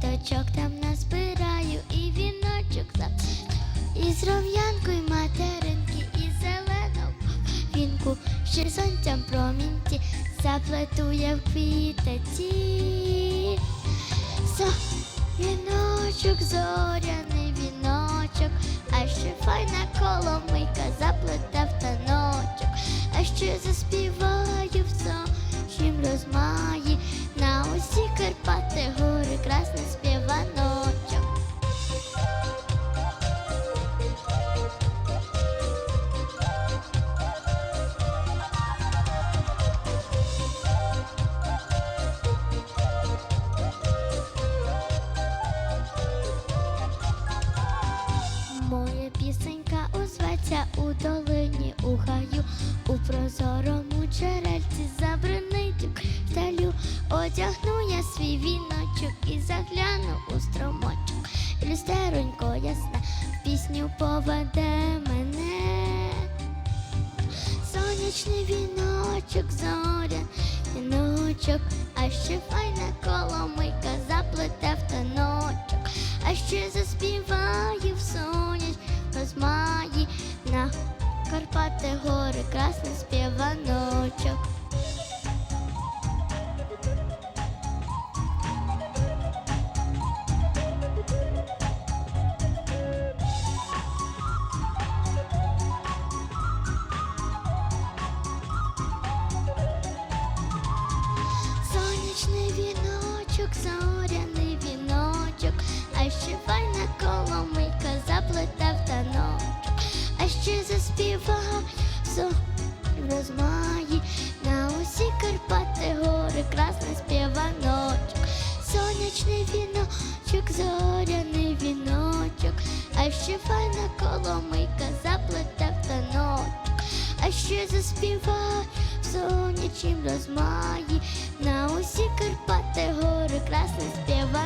квіточок там назбираю і віночок там, і з ров'янкою материнки, і зелену вінку, ще сонцям промінці заплетує в квітеці, за віночок зоряний віночок, а ще файна коломийка. У долині у гаю, у прозорому джерельці забринить кришталю. Одягну я свій віночок і загляну у струмочок. Люстеронько ясне в пісню поведе мене. Сонячний віночок, зоря, віночок, а ще гори красний співаночок. Сонячний віночок, гори красний співаночок. Сонячний віночок, зоряний віночок, а ще файна коломийка заплете в таночок, а ще заспівав в сонячнім розмаї на усі Карпати гори красний співаночок.